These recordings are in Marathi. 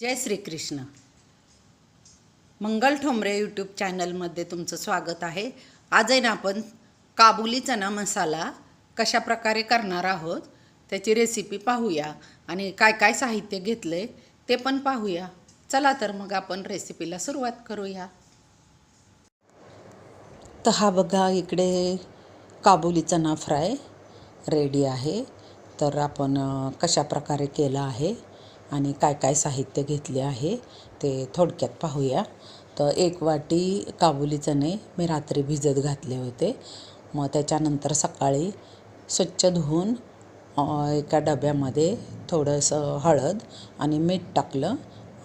जय श्रीकृष्ण. मंगल ठोंबरे यूट्यूब चॅनलमध्ये तुमचं स्वागत आहे. आज आहे ना आपण काबुली चना मसाला कशा प्रकारे करणार आहोत त्याची रेसिपी पाहूया. आणि काय काय साहित्य घेतलं आहे ते पण पाहूया. चला तर मग आपण रेसिपीला सुरुवात करूया. तर हा बघा इकडे काबुली चना फ्राय रेडी आहे. तर आपण कशा प्रकारे केला आहे आणि काय काय साहित्य घेतले आहे ते थोडक्यात पाहूया. तर एक वाटी काबुली चणे मी रात्री भिजत घातले होते. मग त्याच्यानंतर सकाळी स्वच्छ धुवून एका डब्यामध्ये थोडंसं हळद आणि मीठ टाकलं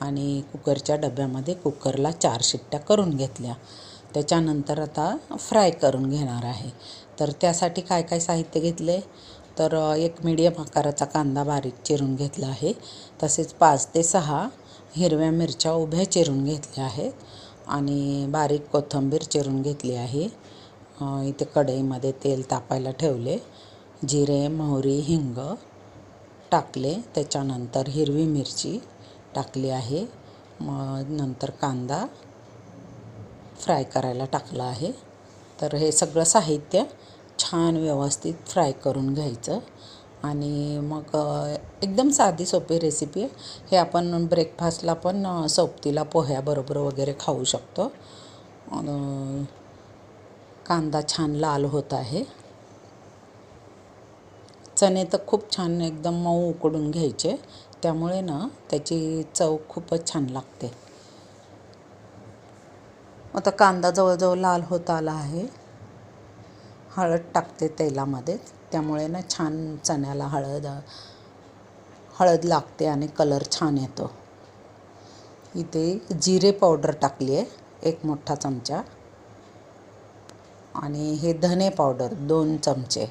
आणि कुकरच्या डब्यामध्ये कुकरला चार शिट्ट्या करून घेतल्या. त्याच्यानंतर आता फ्राय करून घेणार आहे. तर त्यासाठी काय काय साहित्य घेतले? तर एक मीडियम आकाराचा कांदा बारीक चिरून घेतला आहे. तसेच पाच ते सहा हिरव्या मिरच्या उभ्या चिरून घेतल्या आहेत आणि बारीक कोथिंबीर चिरून घेतली आहे. इथे कढईमध्ये तेल तापायला ठेवले. जिरे मोहरी हिंग टाकले. त्याच्यानंतर हिरवी मिरची टाकली आहे. मग नंतर कांदा फ्राय करायला टाकला आहे. तर हे सगळं साहित्य छान व्यवस्थित फ्राय करून घ्यायचं. आणि मग एकदम साधी सोपी रेसिपी आहे. हे आपण ब्रेकफास्टला पण सोबतीला पोह्याबरोबर वगैरे खाऊ शकतो. कांदा छान लाल होत आहे. चणे तर खूप छान एकदम मऊ उकडून घ्यायचे. त्यामुळे ना त्याची चव खूपच छान लागते. आता कांदा जवळजवळ लाल होत आला आहे. हळद टाकते तेलामध्ये. त्यामुळे ना छान चण्याला हळद हळद लागते आणि कलर छान येतो. इथे जिरे पावडर टाकली आहे एक मोठा चमचा. आणि हे धने पावडर दोन चमचे.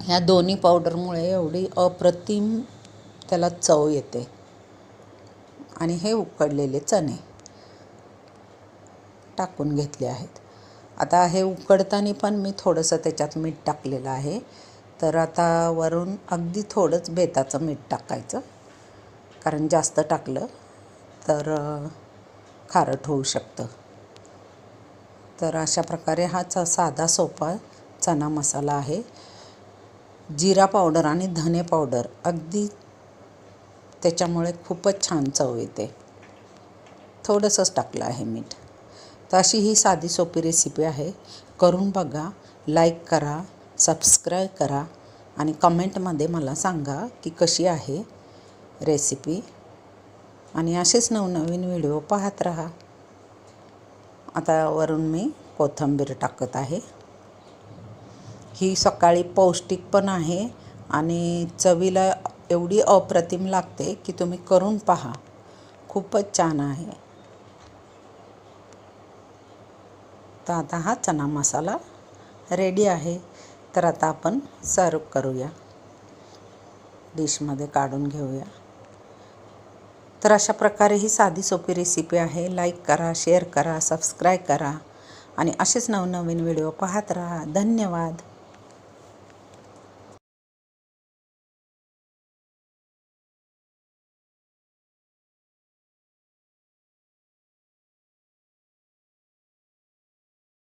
ह्या दोन्ही पावडरमुळे एवढी अप्रतिम त्याला चव येते. आणि हे उकडलेले चणे टाकून घेतले आहेत. आता हे उकडताना पण मी थोडंसं त्याच्यात मीठ टाकलेलं आहे. तर आता वरून अगदी थोडंच बेताचं मीठ टाकायचं. कारण जास्त टाकलं तर खारट होऊ शकतं. तर अशा प्रकारे हा च साधा सोपा चना मसाला आहे. जिरा पावडर आणि धने पावडर अगदी त्याच्यामुळे खूपच छान चव येते. थोडंसंच टाकलं आहे मीठ. तर अशी ही साधी सोपी रेसिपी आहे. करून बघा लाईक करा सबस्क्राईब करा आणि कमेंटमध्ये मला सांगा की कशी आहे रेसिपी आणि असेच नवनवीन व्हिडिओ पाहत राहा. आता वरून मी कोथिंबीर टाकत आहे. ही सकाळी पौष्टिक पण आहे आणि चवीला एवढी अप्रतिम लागते की तुम्ही करून पहा. खूपच छान आहे. तर आता हा चना मसाला रेडी आहे. तर आता आपण सर्व करूया. डिशमध्ये काढून घेऊया. तर अशा प्रकारे ही साधी सोपी रेसिपी आहे. लाईक करा शेअर करा सबस्क्राईब करा. आणि असेच नवनवीन व्हिडिओ पाहत राहा. धन्यवाद.